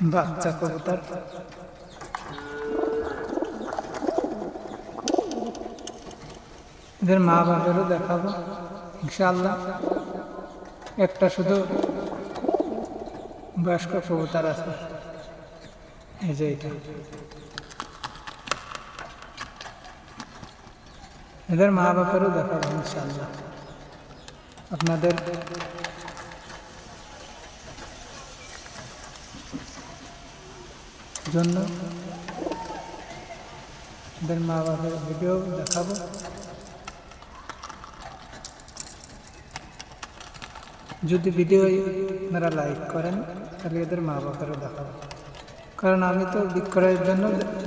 বাচ্চা কবুতর। এদের মা বাবারও দেখাবো ইনশাল্লাহ একটা শুধু বয়স্ক কবুতর আছে। এই যে এটা। এদের মা বাবারও দেখাবো ইনশাল্লাহ আপনাদের জন্য। এদের মা বাবার ভিডিও দেখাবো। যদি ভিডিও আপনারা লাইক করেন, তাহলে এদের মা বাবারও দেখাবো। কারণ আমি তো বিক্রয়ের জন্য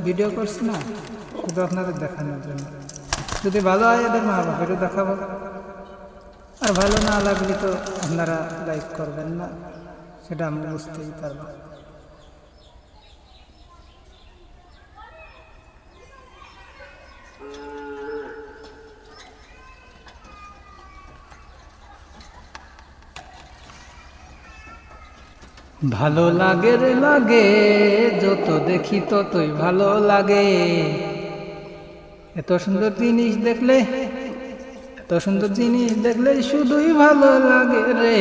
ভিডিও করছি না, শুধু আপনাদের দেখানোর জন্য। যদি ভালো হয়, এদের মা বাবারও দেখাবো। আর ভালো না লাগলে তো আপনারা লাইক করবেন না, সেটা আমি বুঝতেই পারব। ভালো লাগে রে লাগে, যত দেখি ততই ভালো লাগে। এত সুন্দর জিনিস দেখলে, এত সুন্দর জিনিস দেখলে শুধুই ভালো লাগে রে।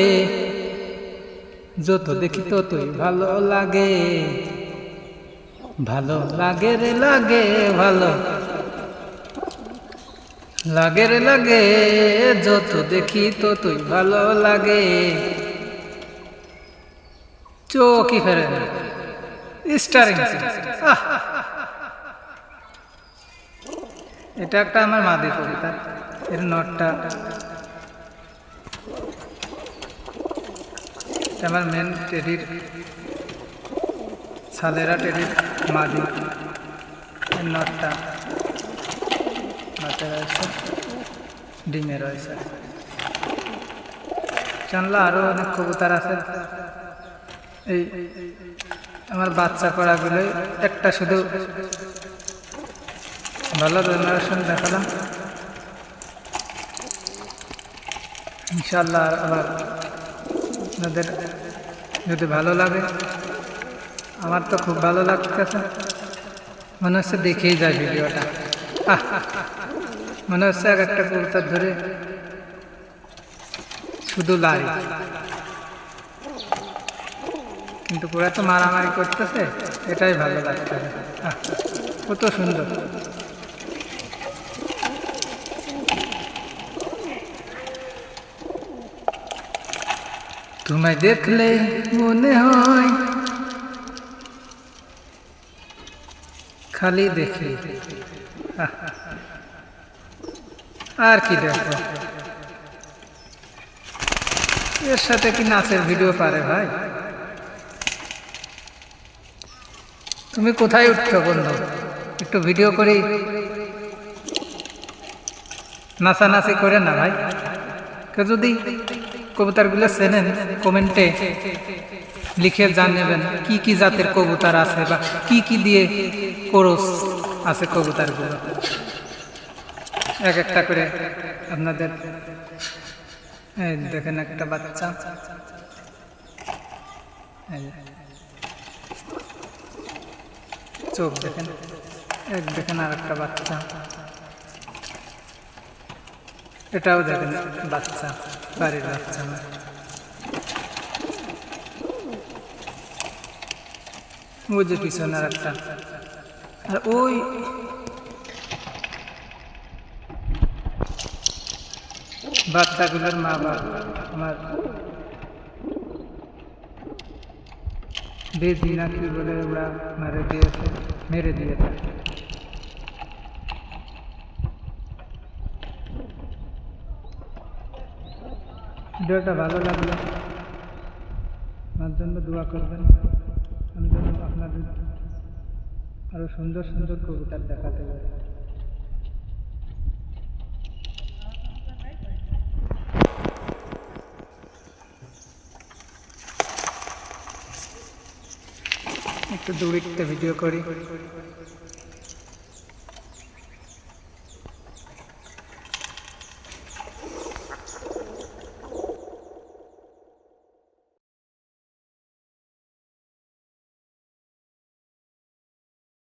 যত দেখি ততই ভালো লাগে। ভালো লাগে রে লাগে, ভালো লাগে রে লাগে, যত দেখি ততই ভালো লাগে। চোখই ফেরে এটা একটা আমার মাদি কবিতা। এর নটটা আমার মেন টেডির সাদেরা টেডির মাদি। এর নটটা মাথায় রয়েছে। ডিমে রয়েছে। জানলা আরও অনেক কবুতর আছে। এই আমার বাচ্চা করাগুলো একটা শুধু ভালো জেনারেশন দেখালাম। ইনশাল্লাহ আবার আপনাদের যদি ভালো লাগে, আমার তো খুব ভালো লাগতেছে। মনে হচ্ছে দেখেই যায় ভিডিওটা। মনে হচ্ছে এক একটা কবুতর ধরে শুধু লারি কিন্তু পুরা তো মারামারি করতেছে, এটাই ভালো লাগছে। কত সুন্দর। তোমায় দেখলে মনে হয় খালি দেখি। আর কি দেখো এর সাথে কি নাচের ভিডিও পারে ভাই? তুমি কোথায় উঠছো বন্ধু? একটু ভিডিও করি। নাচানাচি করে না ভাই? কেউ যদি কবুতরগুলো চেনেন, কমেন্টে লিখে জানাবেন, কি কি জাতের কবুতর আছে বা কি কি দিয়ে কোরস আছে কবুতরগুলো। এক একটা করে আপনাদের। দেখেন একটা বাচ্চা। চোখ দেখেন। এক দেখেন আর একটা বাচ্চা। এটাও দেখেন বাচ্চা, বাড়ির বাচ্চা। না ওই যে পিছনে আর একটা আর ওই বাচ্চাগুলোর মা বাবা, আমার বেজি না কি বলে ওরা মেরে দিয়েছে। মেরে দিয়েছে। ভিডিওটা ভালো লাগল? আমার জন্য দোয়া করবেন। আমি যেন আপনাদের আরও সুন্দর সুন্দর কবিতা দেখাতে পারি। একটু দূরে ভিডিও করি।